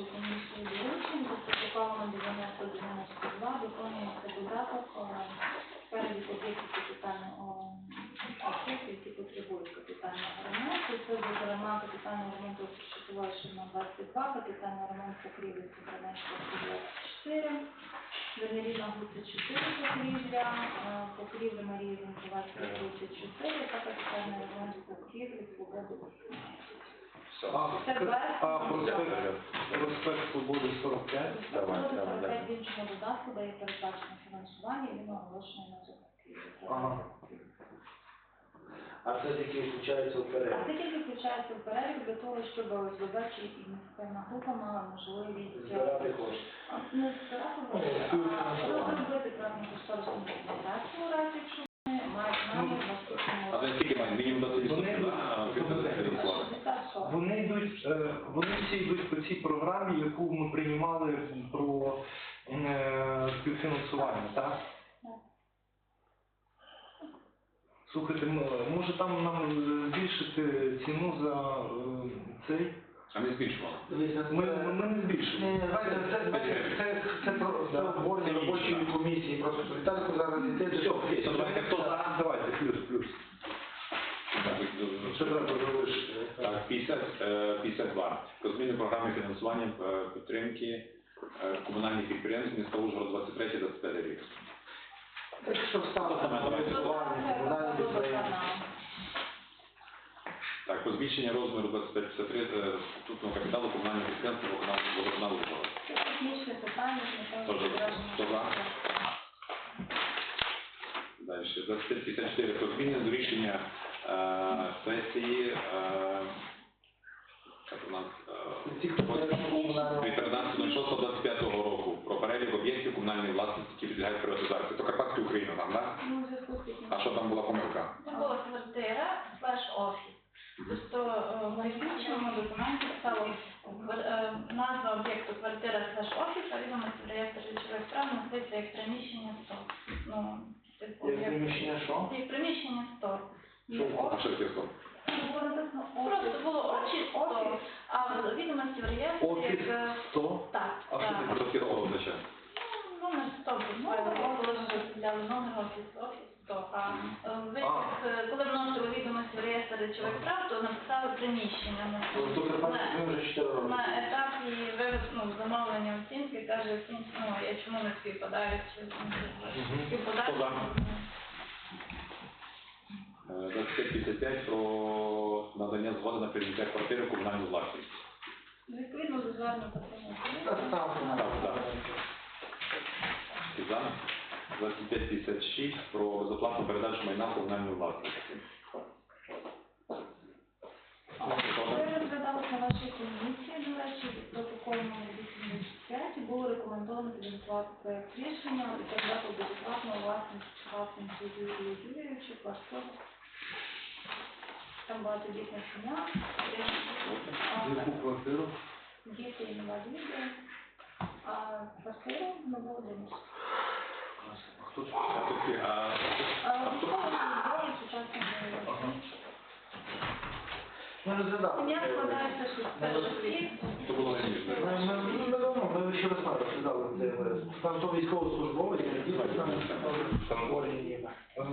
нашої комісії доручень, за протоколом 9092 виконується додаток е, перелік об'єктів капітального об'єктів, які потребують капітального ремонту. Це, зокрема, капітальний ремонт щитової шина 22, капітальний ремонт покрівлі Сібранецького 24, Венеріна Гуця 4 покрівля, е, покрівля Марії Вінківацької 34 та капітальний ремонт покрівлі Свободи 18. А, Це а проспект, проспект Свободи 45? Давай, Буде давай, 45 давай. в іншому додатку, де є передбачено фінансування, і він оголошений на. Ага. А це тільки включається в А це тільки включається в перелік для того, щоб ОСББ чи ініціативна група мала можливість Збирати кошти. не збирати гроші, а розробити певну кошторисну документацію, якщо вони мають намір А за скільки мають? Мінімум 20 Вони- відсотків, да? фінансування? 60 Вони йдуть, е, вони всі йдуть по цій програмі, яку ми приймали про е, співфінансування, так? Слухайте, може там нам е, збільшити ціну за цей? А не збільшували. Ми, ми не збільшуємо. знаєте, це, це, це, це, про- це обговорення робочої комісії, просто Віталіку зараз йти. То давайте хто за? Давайте, плюс, плюс. Що треба залишити? Так, 50, е, 52. Про зміни програми фінансування е, підтримки е, комунальних підприємств міста Ужгород 23-25 рік. Так що стало Саме там комунальні підприємства. Так, про збільшення розміру 25-53 е, статутного капіталу комунальних підприємств водоканалу водоканалу Ужгород. Це технічне питання, з Тоже? Далі. 25-54 про зміни до рішення сесії як у нас, від 13.06.25 року про перелік об'єктів комунальної власності, які підлягають приватизації. То Карпатська Україна там, так? Ну, зв'язку з таким. А що там була помилка? Це була квартира слеш офіс. Тобто е, в найбільшому документі стало е, назва об'єкту квартира слеш офіс, а відомості в реєстрі речових прав носиться як приміщення 100. Ну, типу, Як приміщення що? Як приміщення 100. Що? А що таке? Просто було офіс 100, а в відомості в реєстрі Офіс як... е, 100? Так, А що так. Що таке слово означає? Ну, Номер 100 буквально, коли ми розробляли номер офіс, офіс 100. А е, ви, А. е, коли вносили відомості в реєстр речових прав, то написали приміщення. на- До Карпатської ми вже 4 роки. На етапі вивез- ну, замовлення оцінки, каже, оцінки, ну, я чому не співпадають, чи Мгм. співпадають. Хто за? Е, 25-55 про надання згоди на прийняття квартири в комунальну власність. Відповідно до звернення такого. Так, так. За? 25-56 про безоплатну передачу майна в комунальну власність. Це розглядалося на вашій комісії, до речі, протокол номер 85, і було рекомендовано підготувати проект рішення і передати безоплатно власність власниці Юрію Юрійовичу квартиру. Там багатодітна сім'я, Яку квартиру? діти інваліди, а квартиру. Хто це? А а, Ага. Ми розглядали. Сім'я складається з перших літ. то було раніше. Ми, ще весна розглядали цей. Там то військовослужбовець, там там ніби. Е,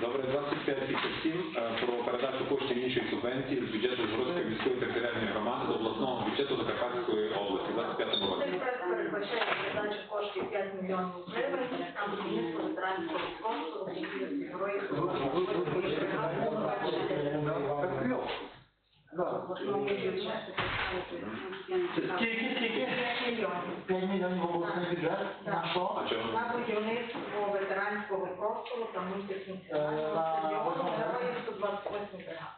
Добре, 25-57 е, про передачу коштів іншої субвенції з бюджету Жородської міської територіальної громади до обласного бюджету Закарпатської області в 25 Цей році. проект передбачає передачу коштів 5 мільйонів гривень на будівництво ветеранського корпусу, будівництво героїв Так кльово. Да. Це Скільки, скільки? 5 5 мільйонів обласний бюджет? На що? А чому? На будівництво ветеранського простору та мультифункціонального стадіону героїв 128 бригад.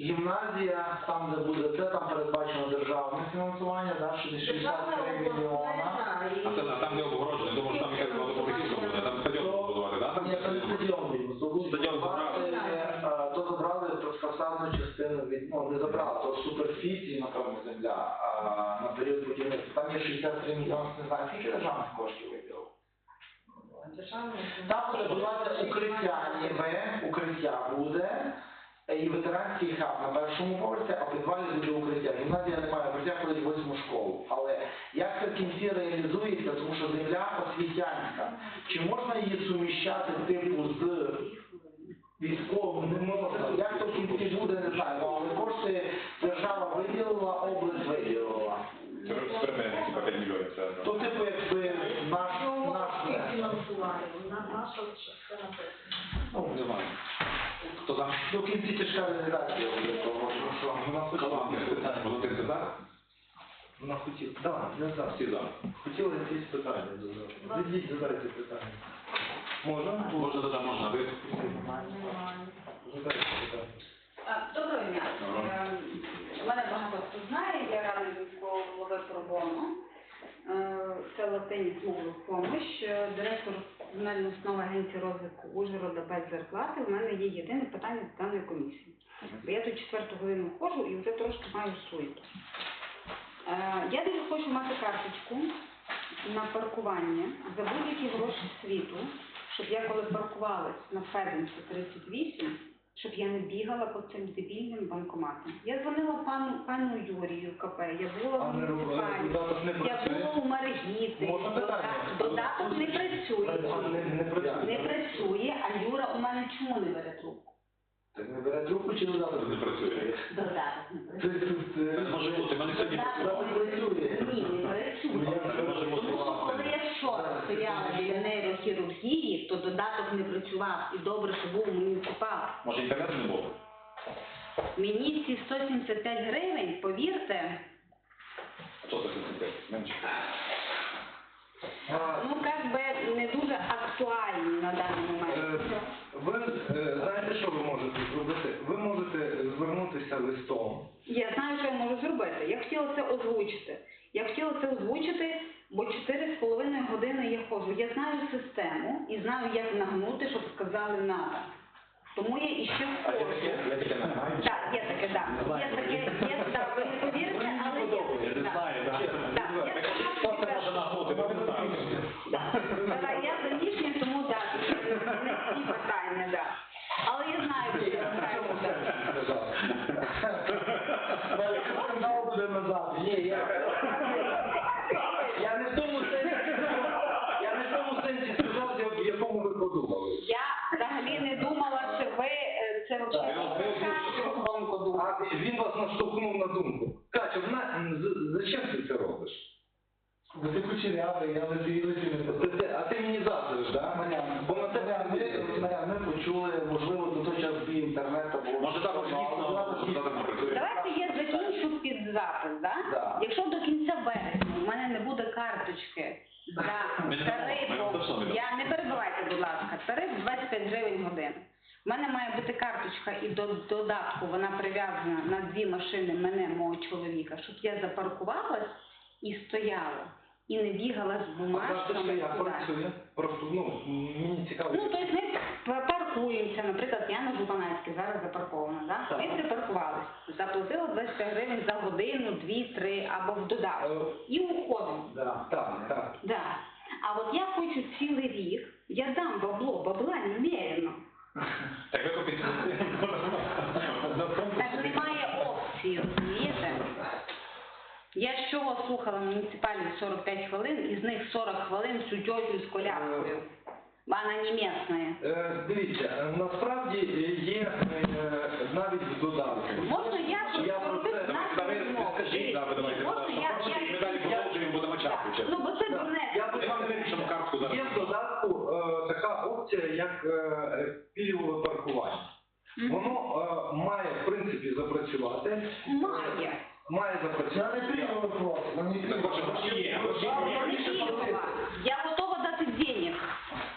Гімназія, там де буде це, там передбачено державне фінансування, да, 63 мільйона. А це а там, де обгороджено, думаю, що там якась багатоповерхівка буде, там стадіон будувати, да? Там Ні, це не стадіон був. Стадіон забрали, е, то забрали то фасадну частину від, ну не забрали, то суперфіції, напевно, земля а, на період будівництва. Є 63 мільйони, не знаю, скільки державних коштів виділили. Там буде будувати укриття, ніби, укриття буде, і ветеранський хаб на першому поверсі, а підвалі буде укриття. гімназія немає, хоча ходить в восьму школу. Але як це в кінці реалізується, тому що земля освітянська, чи можна її суміщати типу з військовим? Не можна. Як то в кінці буде, не знаю. Ну, Але кошти держава виділила, область виділила. Це експеримент, типа 5 мільйонів. Це То типу якби наш, Ну, наш співфінансування, на наша частина теж. ну, не знаю. Хто за? В кінці тяжка того, що- що Вона хотіла Команда. питання. Валентин, ти за? Вона хотіла. Так, не за. Всі за. Хотіла якісь питання задати. Зайдіть, задайте питання. Можна? Можна задати, можна. Ви? Задайте питання. А, Доброго дня. Доброго. Ем, Мене багато хто знає, я радий військового голови пробону. Е, Це Мовлив Помощ, е, директор Земельної основа Агенції розвитку Ужгорода без зарплати. в мене є єдине питання до даної комісії. Бо я тут четверту годину ходжу і вже трошки маю суєту. Е, Я дуже хочу мати карточку на паркування за будь-які гроші світу, щоб я коли паркувалась на Феденці 38, щоб я не бігала по цим дебільним банкоматам. Я дзвонила пану пану Юрію КП, я була в не робили, муніципальній, додаток не я працює? була у Маргіти. Можна питання? Додаток не працює. Не- не працює. Не працює, а Юра у мене чому не бере трубку? Так не бере трубку чи додаток Не працює. Додаток не Це, працює. це, Це може бути, мене сьогодні Додаток працює. Ні, не працює. Це може бути. Тому що коли я вчора стояла біля нейрохірургії, то додаток не працював. І добре, що був мені муніципал. Може інтернету не було? Мені ці 175 гривень, повірте, Що це за Менше. А, ну як би не дуже актуальні на даний момент. Е, Ви е, знаєте, що ви можете зробити? Ви можете звернутися листом. Я знаю, що я можу зробити. Я хотіла це озвучити. Я хотіла це озвучити, бо 4,5 години я ходжу. Я знаю систему і знаю, як нагнути, щоб сказали надо. Тому я іще А я таке, знаю. Так, є таке, так. Є таке, є, так, ви не повірите, але є таке. Я не знаю, так. Так, я Хто це може нагнути, бо не знаю. Так, я заміжня, тому так, не ці питання, так. Але я знаю, що я знаю. Скандал буде назад. Ні, я... Не в тому сенсі сказав, я не в тому сенсі сказав, в якому ви подумали. Я взагалі не думала, що ви е, це. А він вас наштовхнув на думку. Вона, з- зачем ти це робиш? Бо ти кучерявий, я не Ти- ти- А ти мені заздриш, так? Бо на тебе ми почули, можливо, до той час би інтернету було. Може так запис, да? Да. Якщо до кінця березня в мене не буде карточки за Ми не дамо, тарифом, я не перебивайте, будь ласка, тариф 25 гривень годин. У мене має бути карточка і до додатку вона прив'язана на дві машини мене, мого чоловіка, щоб я запаркувалась і стояла. І не бігала з бумажками. як туди. Просто, ну, мені цікаво. Ну, тобто ми паркуємося, наприклад, я на Жупанецькій зараз запаркована, да? Так. ми припаркувалися, заплатила 25 гривень за годину, дві, три або в додаток. І уходимо. Да. Так, так. Да. А от я хочу цілий рік, я дам бабло, бабла немерено. Так викупіть. Так немає опції, розумієте? Я з чого слухала муніципальних 45 хвилин, із них 40 хвилин цю тьотю з коляскою. Вона не місна. Е, дивіться, е, насправді е, є е, навіть в додатку. Я Я про це- скажіть, да, ви давайте. Ми далі продовжуємо, будемо Так. Ну, бо це дурне. Я тут вам Вирішимо картку зараз. Є в додатку е, така опція, як е, пільгове паркування. Воно е, має в принципі запрацювати. Має Я запрацювати. не прийму просто, ну не Так, гроші гроші є, гроші Я не є. пільгова. Я готова дати денег.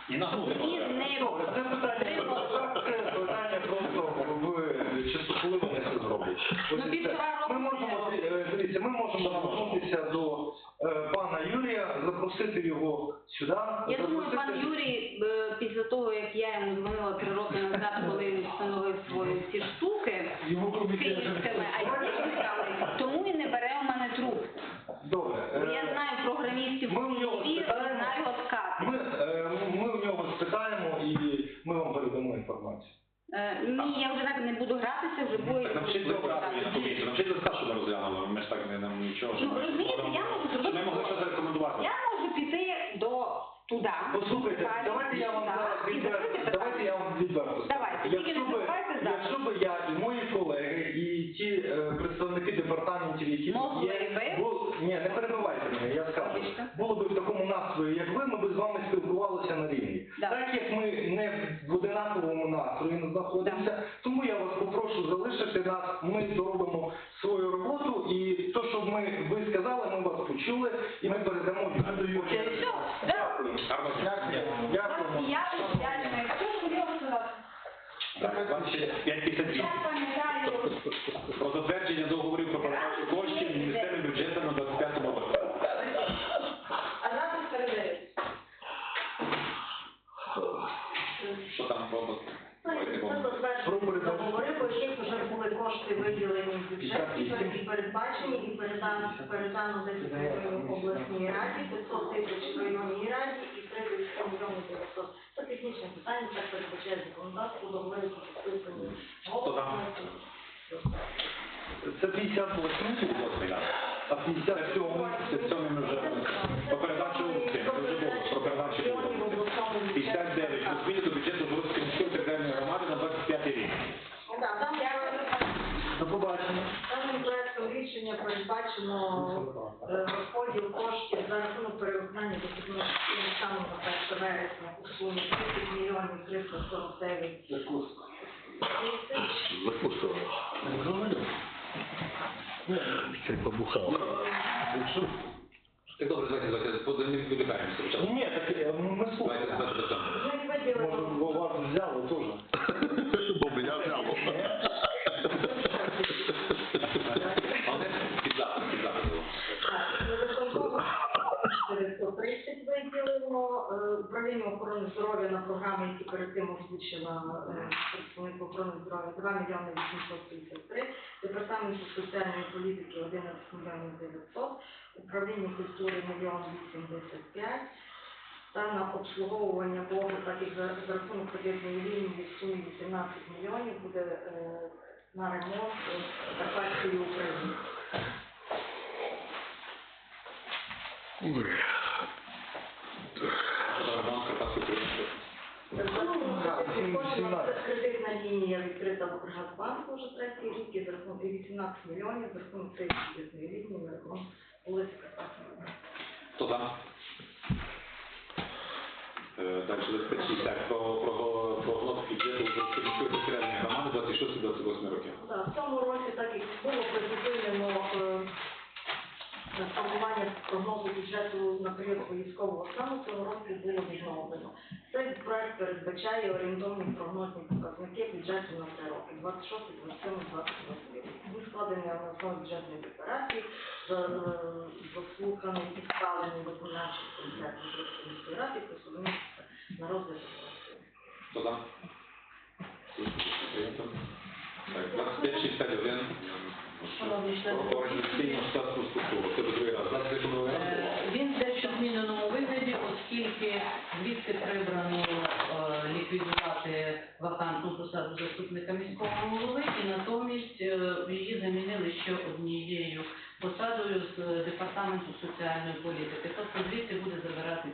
І нагнути. І треба. не Добре, це питання так, це питання просто в чистоту вони це зроблять. Ну, Ось і півтора це. Ми року можемо не е, дивіться, ми можемо звернутися до е, пана Юрія, запросити його сюди. Я думаю, запросити- пан Юрій, е, після того, як я йому дзвонила три роки назад, коли він встановив свої ці штуки комітет. київськими айтішниками, тому і не бере у мене трубку. Добре. Е, Я знаю програмістів ми в нього спитаємо. знаю откати. Ми, е, ми в нього спитаємо і ми вам передамо інформацію. Е, Ні, я вже так не буду гратися, вже буде. Так навчіть листа, щоб ми розглянули. Ми ж так нічого. Ну, щоб ми розумієте, я можу щоб зробити Ми могли щось зарекомендувати. Я можу піти до туди. Послухайте, Далі, давайте я вам сюди, зараз і відверто, закрити давайте я вам відверто. скажу. Давайте, тільки Якщо не би, забувайте зараз. Якщо б я і мої колеги, і ті е, представники департаментів, які тут Могли є, би. бу- ні, не перебивайте мене, я скажу. Було б в такому настрої, як ви, ми б з вами спілкувалися на рівні. Да. Так як ми не в одинаковому настрої не знаходимося, тому я вас попрошу залишити нас, ми зробимо свою роботу, і то, що ми ви сказали, ми вас почули, і ми передамо відповідь. Все, да. Гарно. Дякую. Дякую. Я вдячна. Якщо ж хотіла сказати, Так, 552. я пам'ятаю, Про затвердження договорів про передачу коштів місцевим бюджетам на 25 році. а разом передають. Що там про Давайте Це помнимо. затвердження договори, по яких вже були кошти виділені в бюджеті, і передбачені, і передано, передано десь в обласній раді, 500 тисяч в районній раді і 30 мільйонів 900. Це технічне питання, це передбачає законодавство, договори підписані. Хто там? Це 58 Восьмий, так. а 57 Це цьому ми вже про передачу це вже було, про передачу було. 59. Про зміни до бюджету Жорстської міської територіальної громади на 25 рік. Так, там До побачення. Даним проектом рішення передбачено е, розподіл коштів за рахунок перевиконання дохідного на 1 вересня у сумі 30 мільйонів 349 тисяч. Закусував. Закусывал. Чай побухал. Так добре, давайте, давайте, подивимося, спочатку. Ні, так е, озвучила е, представник охорони здоров'я, 2 мільйони 853, департаменту соціальної політики 11 мільйонів 900, управління культури 1 мільйон 85, та на обслуговування боргу, так як за, рахунок кредитної лінії в сумі 18 мільйонів буде е, на ремонт е, Карпатської України. Лінія відкрита в Укргазбанку вже третій рік, і за рахунок 18 мільйонів, за рахунок цієї кредитної лінії, на рахунок вулиці Карпатської. Хто? Е, Далі лист 60 про, про, про глоб бюджету міської територіальної громади 26-28 років. Так, в цьому році, так як було прогнозу бюджету на період військового стану, цього року було відновлено. Цей проект передбачає орієнтовні прогнозні показники бюджету на три роки 26, 27, 28. Він складений на основі бюджетної декларації, за- е, заслуханий і схвалений виконавчий комітет Жорстської міської ради, посунувся на розгляд. Хто там? Так, 25-61. Шановні члени структуру. Це другий раз. Е, Він в дещо зміненому вигляді, оскільки звідси прибрано е, ліквідувати вакантну посаду заступника міського голови, і натомість е, її замінили ще однією посадою з департаменту соціальної політики. Тобто звідси буде одиниці.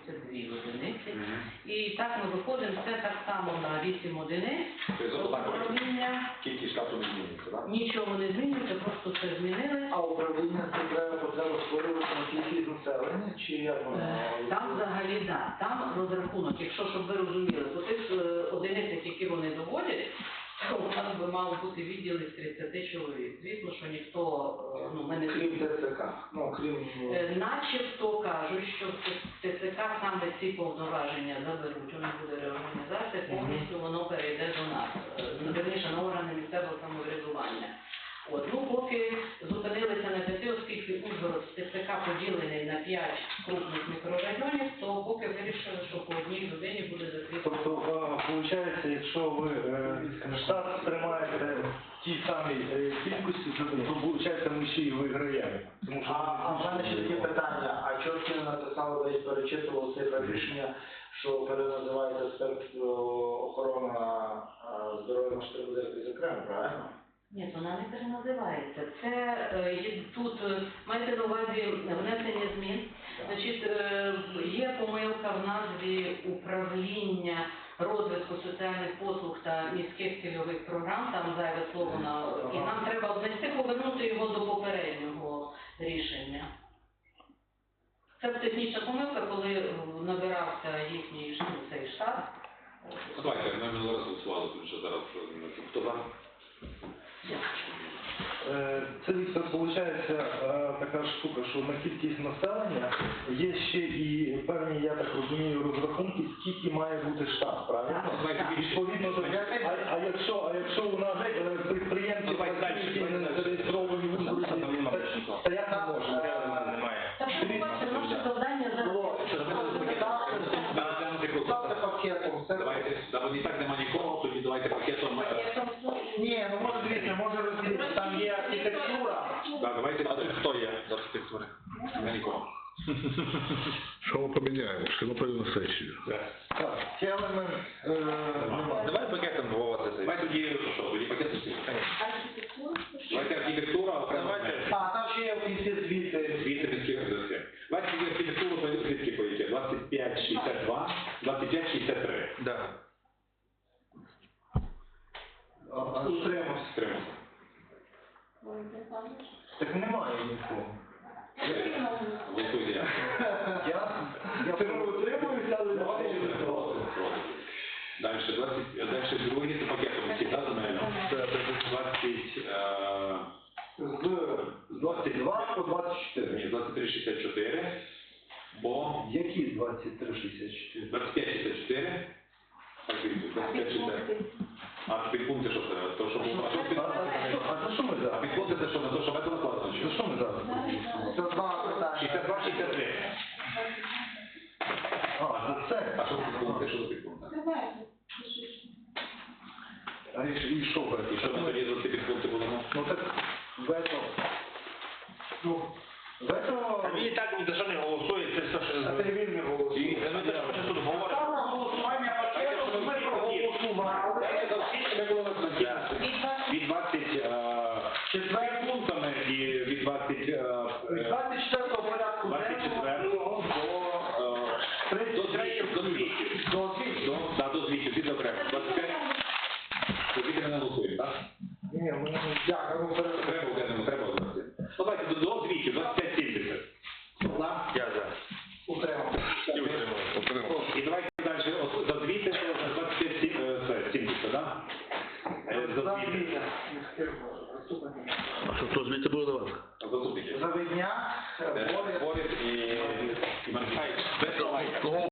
І так ми виходимо все так само на 8 одиниць. Тобто. Управління Кількість штату не змінюється, так? нічого не змінюється, просто це змінили. А управління це треба потреба створювати на кількість населення, чи як воно? Е, Там взагалі да, там розрахунок, якщо щоб ви розуміли, то тих е, одиницях, які вони доводять, то у нас би мало бути відділи з 30 чоловік. Звісно, що ніхто, е, ну мене Крім ТЦК, ну, крім... Е, Начебто кажуть, що ТЦК там, де ці повноваження заберуть, у них буде реорганізація, повністю воно перейде до нас, е, верніше на органи місцевого самоврядування. От, ну, поки зупинилися на п'яти, оскільки Ужгород ТЦК поділений на п'ять крупних мікрорайонів, то поки вирішили, що по одній людині буде закріплено. Тобто, виходить, якщо ви е, штат тримаєте в тій самій е, кількості, то виходить, ми ще й виграємо. Тому А, а в мене ще таке питання, а чого ж не написали, десь перечитував це рішення, що переназивається спецохорона здоров'я на 4 буде якось окремо, правильно? Ні, вона не переназивається. Це е, тут е, маєте на увазі внесення змін. Значить, е, є помилка в назві управління розвитку соціальних послуг та міських цільових програм, там зайве слово на і нам треба внести, повернути його до попереднього рішення. Це технічна помилка, коли набирався їхній ну, цей штат. Давайте, ми минулий раз голосували, тому що зараз е, хто за? Е, Це Віктор, виходить така штука, що на кількість населення є ще і певні, я так розумію, розрахунки, скільки має бути штат, правильно? Відповідно до а, а якщо, а якщо у нас е, підприємці не зареєстровані в Україні, та як не можемо? Ставте пакетом, все. Давайте, да, бо і так нема нікого, тоді давайте пакетом. е, Пакетом, ну, Ні, ну може дивіться, може розділити, там є архітектура. Да, давайте, хто є з архітектури? Нема нікого. Що ми поміняємо? Що ми прийдемо на сесію? Так, ці елементи е, немає. Давай пакетом Вова це. Давай тоді, що, тоді пакет всі. Давайте архітектура, окремо. А, там ще є в кінці звіти. Звідти міських організацій. Давайте тоді архітектуру по звідки по яке? 2562, 2563. Да. А, Утримався. Стримався. Так немає нікого. Голосуйте я. Я, утримуюся, але Проти. не Проти. Дальше, 20, дальше другий це пакетом всі, да, земельно? 20, е, з 22 по 24. ні, 2364, бо Які 2364? 2564, так, 2564. А підпункти що це? То, що було? А що А, під- а, за що ми А зараз? підпункти це що, на те, що метро накладено? За що? ми зараз? Це два питання. 62, 63. А, за це? А що підпункти? Що за підпункти? А і, і що в І що ми тоді за ці підпункти будемо? Ну так вето. Ну, вето... Він і так ні за що не голосує, це все що... А ти він не голосує. І ми те, що ми тут говоримо. Ставимо голосування пакетом, ми проголосували. Від 20 е, Четвер пунктами і від 20 е, Від е, 24 порядку 24 денного до 3 до звітів, до звітів. да, до звітів, від окремо.